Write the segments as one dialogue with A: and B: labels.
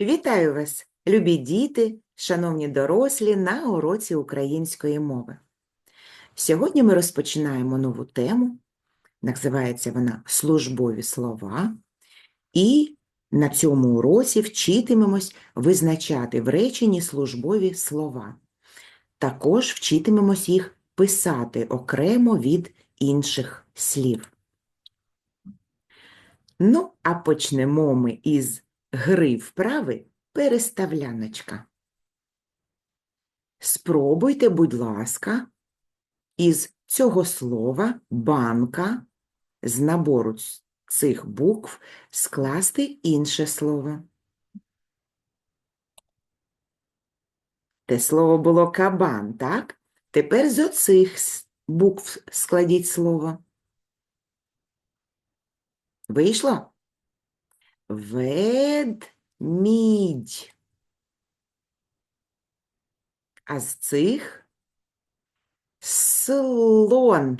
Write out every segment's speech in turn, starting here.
A: Вітаю вас, любі діти, шановні дорослі на уроці української мови. Сьогодні ми розпочинаємо нову тему. Називається вона Службові слова. І на цьому уроці вчитимемось визначати в реченні службові слова. Також вчитимемось їх писати окремо від інших слів. Ну, а почнемо ми із гри вправи переставляночка. Спробуйте, будь ласка, із цього слова банка з набору цих букв скласти інше слово. Те слово було кабан, так? Тепер з оцих букв складіть слово. Вийшло? Ведмідь. А з цих слон.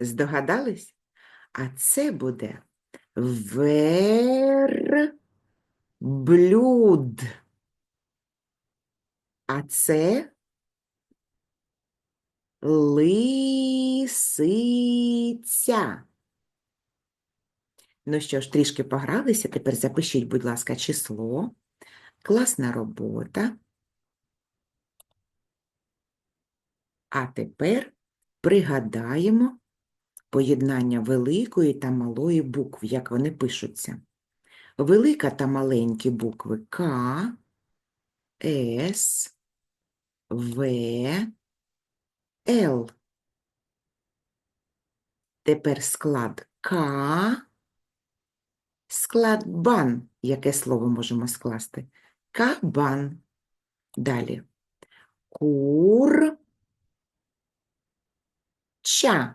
A: Здогадались? А це буде верблюд. А це лисиця. Ну що ж, трішки погралися, тепер запишіть, будь ласка, число. Класна робота. А тепер пригадаємо поєднання великої та малої букв, як вони пишуться. Велика та маленькі букви К, С, В, Л. Тепер склад К, склад бан. Яке слово можемо скласти? Кабан. Далі. Кур. Ча.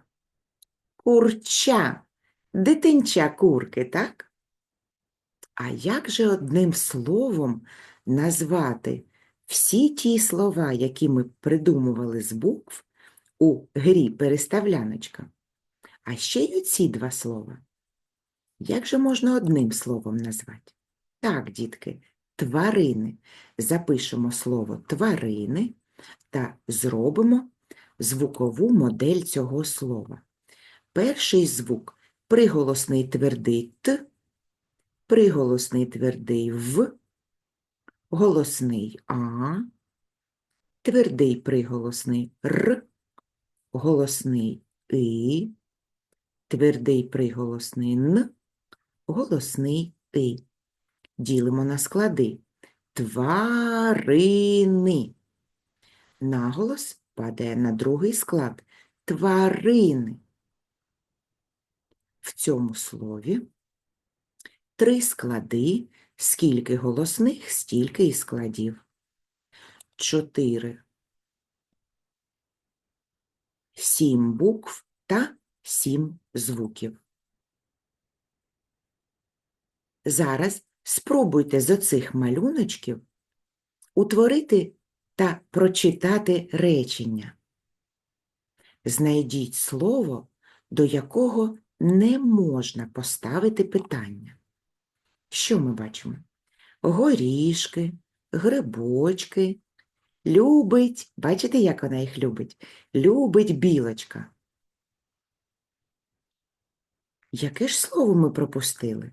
A: Курча. Дитинча курки, так? А як же одним словом назвати всі ті слова, які ми придумували з букв у грі переставляночка? А ще й оці два слова. Як же можна одним словом назвати? Так, дітки, тварини. Запишемо слово тварини та зробимо звукову модель цього слова. Перший звук приголосний твердий Т, приголосний твердий В, голосний А, твердий приголосний Р, голосний И, твердий приголосний Н, голосний И. Ділимо на склади. Тварини. Наголос падає на другий склад. Тварини. В цьому слові три склади, скільки голосних, стільки і складів. Чотири. Сім букв та сім звуків. Зараз спробуйте з оцих малюночків утворити та прочитати речення. Знайдіть слово, до якого не можна поставити питання. Що ми бачимо? Горішки, грибочки, любить, бачите, як вона їх любить? Любить білочка. Яке ж слово ми пропустили?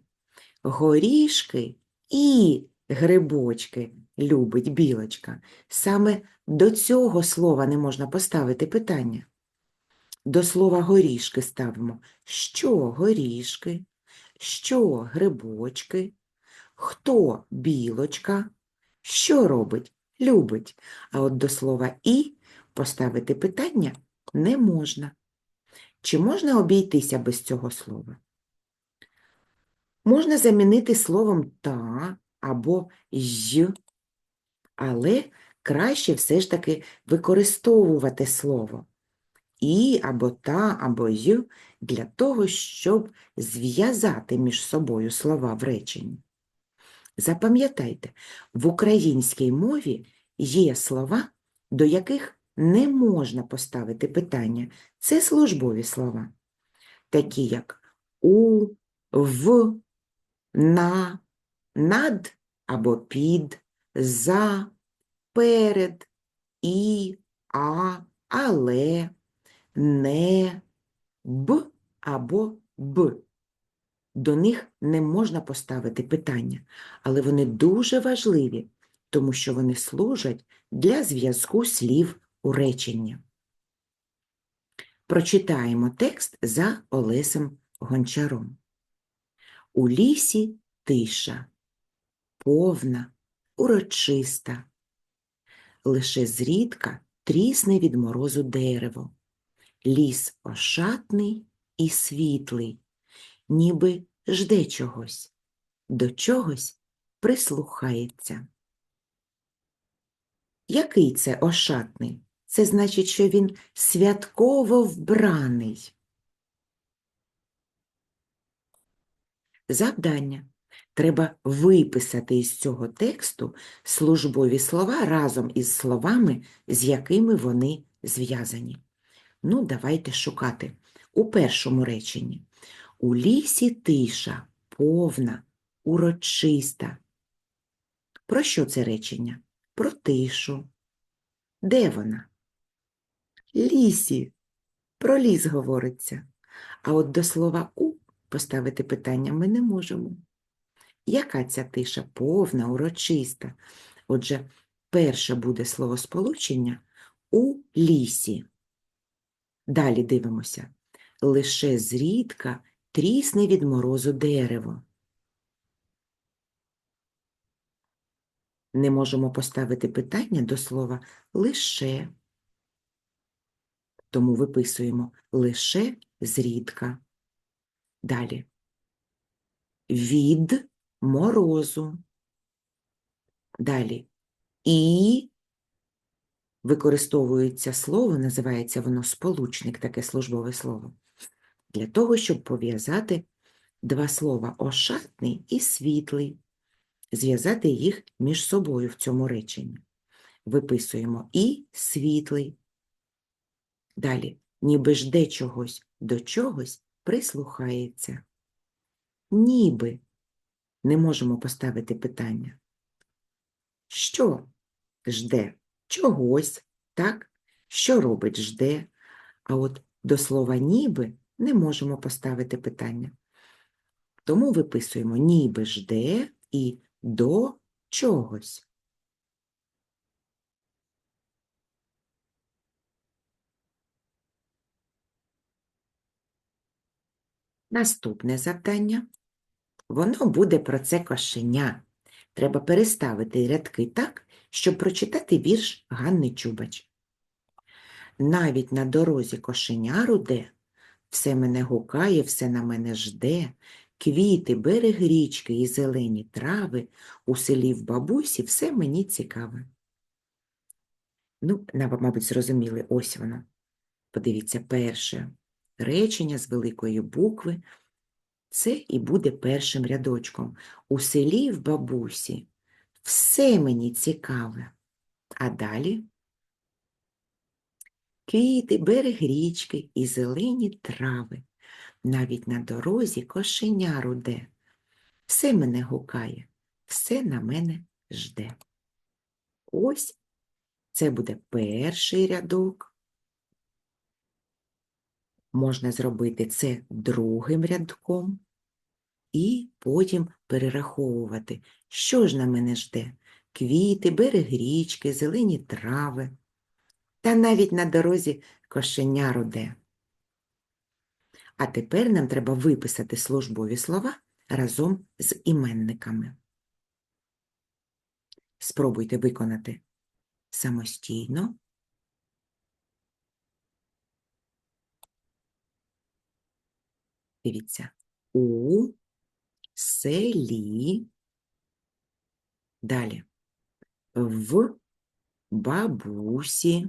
A: Горішки і грибочки любить білочка. Саме до цього слова не можна поставити питання. До слова горішки ставимо що горішки, що грибочки, хто білочка, що робить, любить. А от до слова і поставити питання не можна. Чи можна обійтися без цього слова? Можна замінити словом та або й, але краще все ж таки використовувати слово і або та, або й для того, щоб зв'язати між собою слова в реченні. Запам'ятайте, в українській мові є слова, до яких не можна поставити питання. Це службові слова, такі як у, в, на, над або під, за, перед, і, а, але, не, б або б. До них не можна поставити питання, але вони дуже важливі, тому що вони служать для зв'язку слів у реченні. Прочитаємо текст за Олесем Гончаром. У лісі тиша, повна, урочиста. Лише зрідка трісне від морозу дерево. Ліс ошатний і світлий, ніби жде чогось, до чогось прислухається. Який це ошатний? Це значить, що він святково вбраний. Завдання. Треба виписати із цього тексту службові слова разом із словами, з якими вони зв'язані. Ну, давайте шукати. У першому реченні. У лісі тиша, повна, урочиста. Про що це речення? Про тишу. Де вона? Лісі. Про ліс говориться. А от до слова у поставити питання ми не можемо. Яка ця тиша повна, урочиста? Отже, перше буде словосполучення у лісі. Далі дивимося. Лише зрідка трісне від морозу дерево. Не можемо поставити питання до слова лише. Тому виписуємо лише зрідка. Далі. Від морозу. Далі. І використовується слово, називається воно сполучник, таке службове слово, для того, щоб пов'язати два слова ошатний і світлий, зв'язати їх між собою в цьому реченні. Виписуємо і світлий. Далі, ніби жде чогось до чогось прислухається. Ніби не можемо поставити питання. Що жде? Чогось, так? Що робить жде? А от до слова ніби не можемо поставити питання. Тому виписуємо ніби жде і до чогось. Наступне завдання. Воно буде про це кошеня. Треба переставити рядки так, щоб прочитати вірш Ганни Чубач. Навіть на дорозі кошеня руде, все мене гукає, все на мене жде, квіти, берег річки і зелені трави, у селі в бабусі все мені цікаве. Ну, мабуть, зрозуміли, ось воно. Подивіться, перше речення з великої букви. Це і буде першим рядочком. У селі в бабусі все мені цікаве. А далі квіти, берег річки і зелені трави. Навіть на дорозі кошеня руде. Все мене гукає, все на мене жде. Ось це буде перший рядок. Можна зробити це другим рядком і потім перераховувати, що ж на мене жде. Квіти, берег річки, зелені трави. Та навіть на дорозі кошеня руде. А тепер нам треба виписати службові слова разом з іменниками. Спробуйте виконати самостійно. Дивіться. У селі. Далі. В бабусі.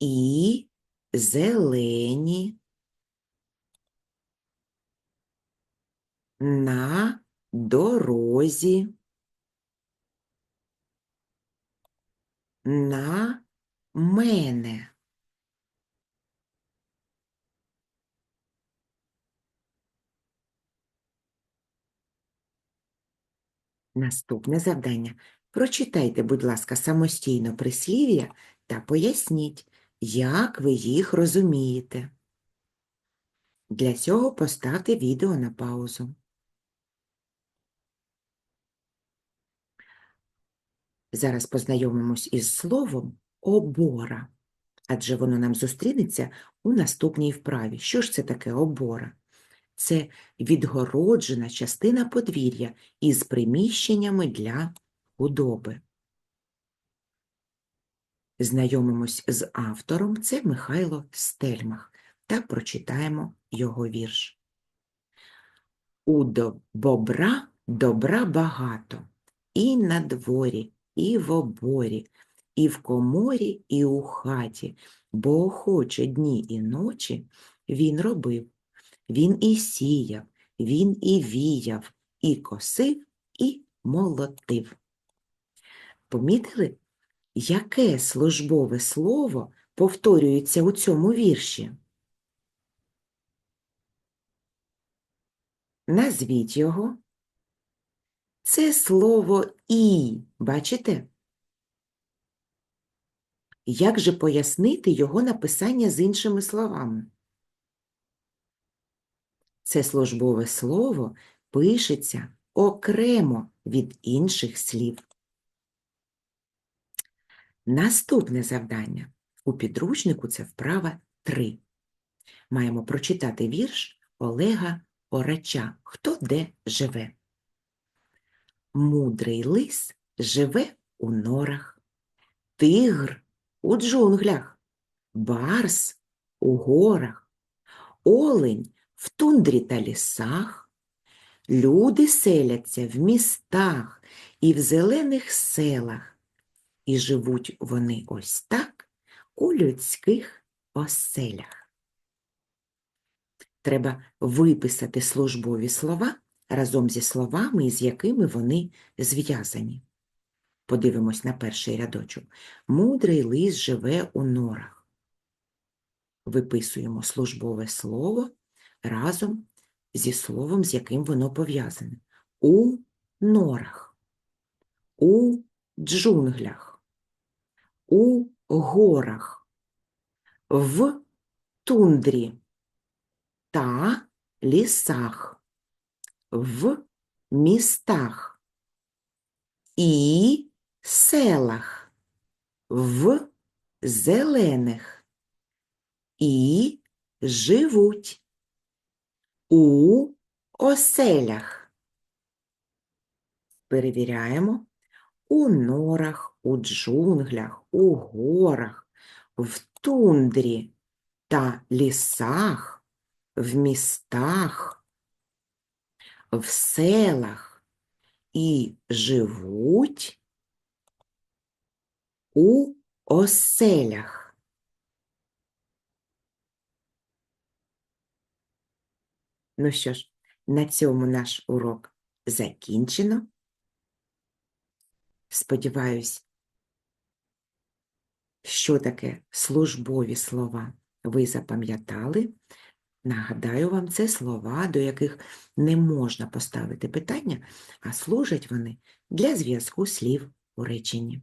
A: І зелені на дорозі на мене. Наступне завдання. Прочитайте, будь ласка, самостійно прислів'я та поясніть, як ви їх розумієте. Для цього поставте відео на паузу. Зараз познайомимось із словом, обора, адже воно нам зустрінеться у наступній вправі. Що ж це таке обора? Це відгороджена частина подвір'я із приміщеннями для худоби. Знайомимось з автором, це Михайло Стельмах, та прочитаємо його вірш. У бобра добра багато, і на дворі, і в оборі, і в коморі, і у хаті, бо охоче дні і ночі він робив. Він і сіяв, він і віяв, і косив, і молотив. Помітили, яке службове слово повторюється у цьому вірші? Назвіть його. Це слово і, бачите? Як же пояснити його написання з іншими словами? Це службове слово пишеться окремо від інших слів. Наступне завдання. У підручнику це вправа 3. Маємо прочитати вірш Олега Орача «Хто де живе». Мудрий лис живе у норах, тигр у джунглях, барс у горах, олень в тундрі та лісах, люди селяться в містах і в зелених селах, і живуть вони ось так у людських оселях. Треба виписати службові слова разом зі словами, із якими вони зв'язані. Подивимось на перший рядочок. Мудрий лис живе у норах. Виписуємо службове слово разом зі словом, з яким воно пов'язане. У норах, у джунглях, у горах, в тундрі та лісах, в містах і селах, в зелених і живуть у оселях. Перевіряємо у норах, у джунглях, у горах, в тундрі та лісах, в містах, в селах і живуть у оселях. Ну що ж, на цьому наш урок закінчено. Сподіваюсь, що таке службові слова ви запам'ятали. Нагадаю вам, це слова, до яких не можна поставити питання, а служать вони для зв'язку слів у реченні.